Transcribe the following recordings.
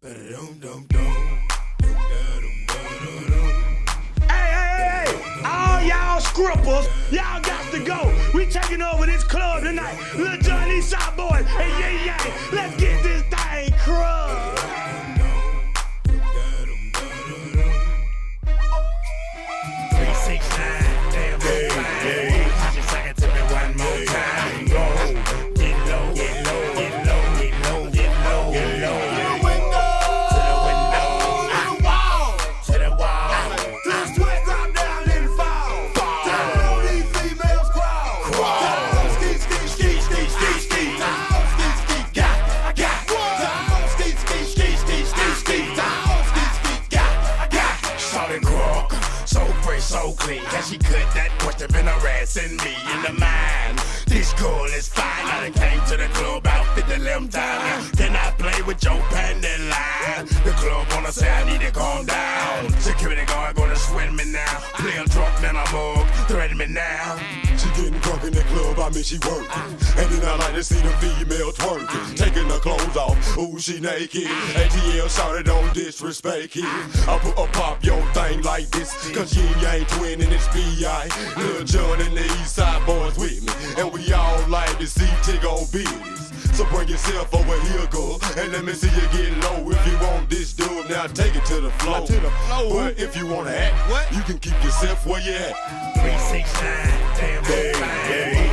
Hey, hey, hey, all y'all scrippers, y'all got to go. We taking over this club tonight. Little Johnny Side Boys and Yay Yay. Let's get this thing crushed. it's cool, it's fine. I came to the club outfit the limb down. Then I play with your panty line. The club wanna say I need to calm down. Security guard gonna swim me now. Play a drunk, man, I mug, threaten me now. She getting drunk in the club, I mean she working. And then I like to see the female twerking clothes off. Ooh, she naked. ATL shouted, don't disrespect him. I put a pop your thing like this, cause you ain't twin and it's B.I. Lil John and the East Side boys with me, and we all like to see Tiggo business. So bring yourself over here, girl, and let me see you get low. If you want this dude, now take it to the floor. To the floor. But if you wanna act, what? you can keep yourself where you at. 369, damn, damn, damn.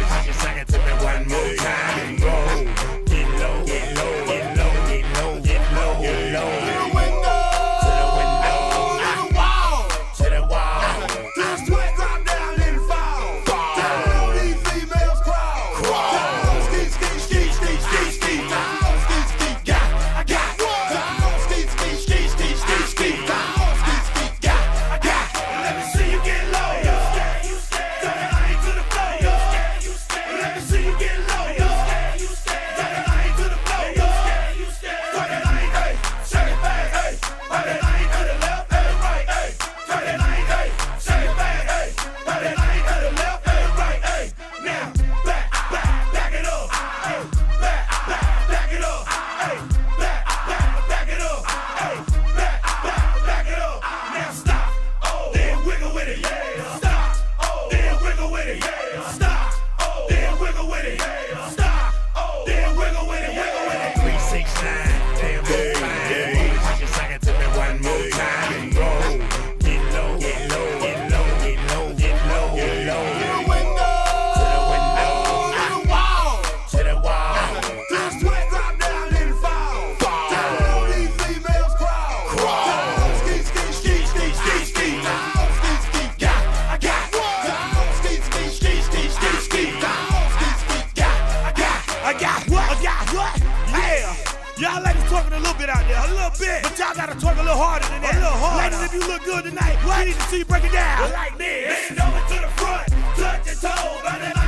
What? We need to see you break it down. Like this. Bend over to the front, touch your toe,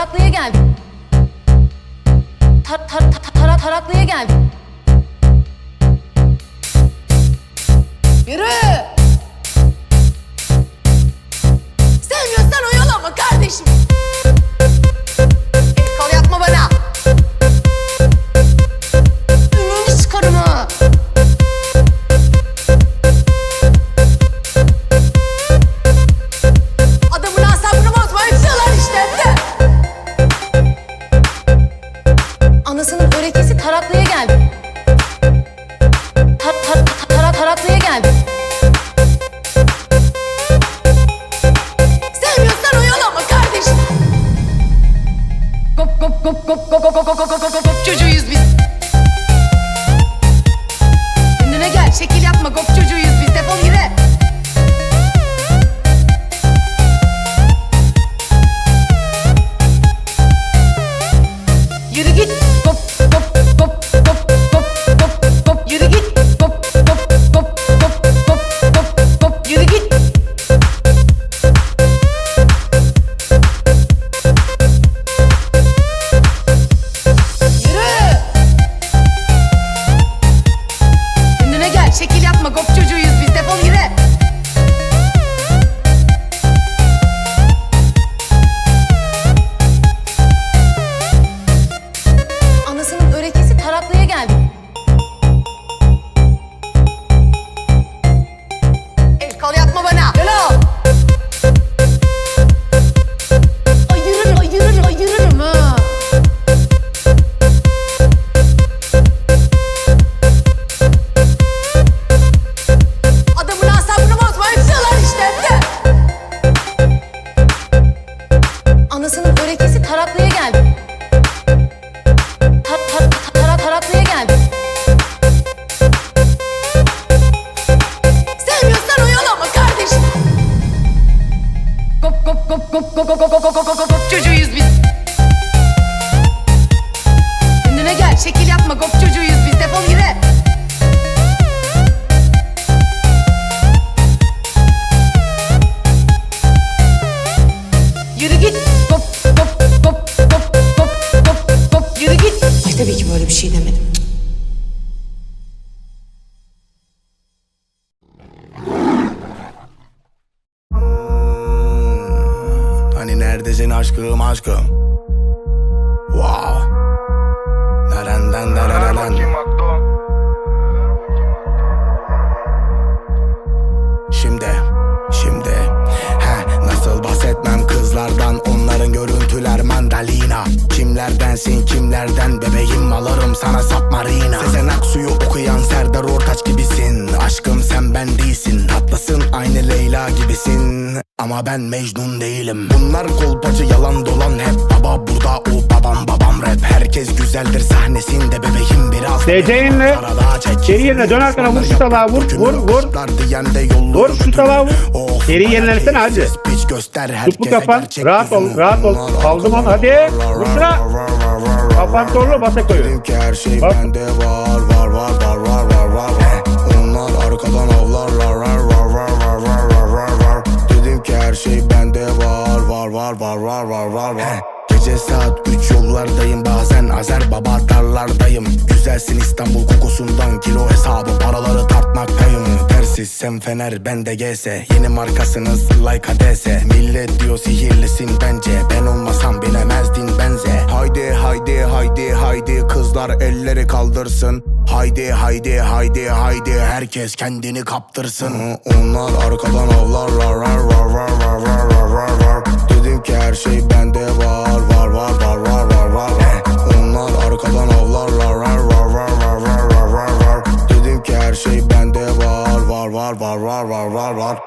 taraklıya gel. Tar tar tar tar taraklıya gel. Yürü! Sevmiyorsan oyalanma kardeşim. Anasının örekesi taraklıya geldi. Tar tar tar taraklıya geldi. Sevmiyorsan oyalama kardeşim. Kop kop kop kop kop kop kop kop kop kop kop çocuğuyuz biz. Kendine gel şekil yapma kop çocuğuyuz neredesin aşkım aşkım? Wow. Nereden nereden Şimdi Şimdi. He nasıl bahsetmem kızlardan? Onların görüntüler mandalina. Kimlerdensin kimlerden? Bebeğim alırım sana submarina. Sezen Aksu'yu okuyan Serdar Ortaç gibisin. Aşkım sen ben değilsin Tatlısın aynı Leyla gibisin Ama ben Mecnun değilim Bunlar kolpacı yalan dolan hep Baba burada o babam babam rap Herkes güzeldir sahnesinde bebeğim biraz Arada çek. geri yerine dön arkana vur şu talağı vur vur vur. Vur şu talağı vur. Oh, Geri yenilensene hadi. Piç göster Tut bu herkese kafan. gerçek Rahat ol, rahat ol. Onlar Aldım onu, hadi. Vur şuna. Kafan torlu basa koyuyor. Her şey Bak. bende var var var var var var var var var var. Gece saat 3 yollardayım bazen Azer baba darlardayım Güzelsin İstanbul kokusundan kilo hesabı paraları tartmaktayım. Tersiz sen fener ben de GS Yeni markasınız like ADS Millet diyor sihirlisin bence. Ben olmasam bilemezdin benze. Haydi haydi haydi haydi kızlar elleri kaldırsın. Haydi haydi haydi haydi herkes kendini kaptırsın. Onlar arkadan avlar rar rar rar rar şey bende var var var var var var var var Onlar arkadan avlarlar var var var var var var var var Dedim ki her şey bende var var var var var var var var